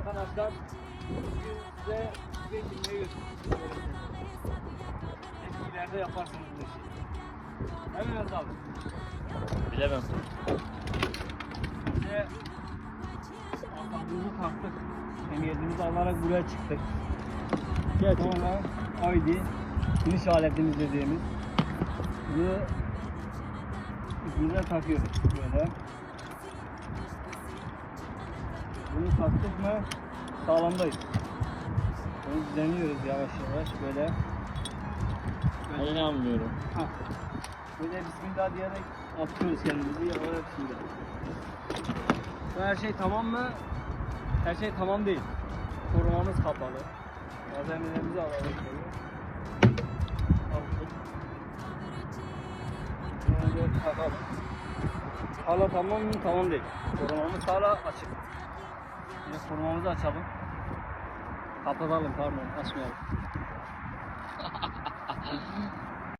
arkadaşlar. Bugün size bilmeyi göstereceğim. İleride yaparsınız bu işi. Yaz abi? Bilemem. Bize aklımızı taktık. Emniyetimizi alarak buraya çıktık. Sonra Audi iniş aletimiz dediğimiz bunu ipimize takıyoruz böyle. Bunu taktık mı sağlamdayız. Bunu düzenliyoruz yavaş yavaş böyle. Ben inanmıyorum. Ha. Böyle bismillah diyerek atıyoruz kendimizi yavaş şimdi. Bu her şey tamam mı? Her şey tamam değil. Korumamız kapalı. Malzemelerimizi alalım. Aldık. Böyle takalım. Hala tamam mı? Tamam değil. Korumamız hala açık. Yine korumamızı açalım. Kapatalım pardon açmayalım.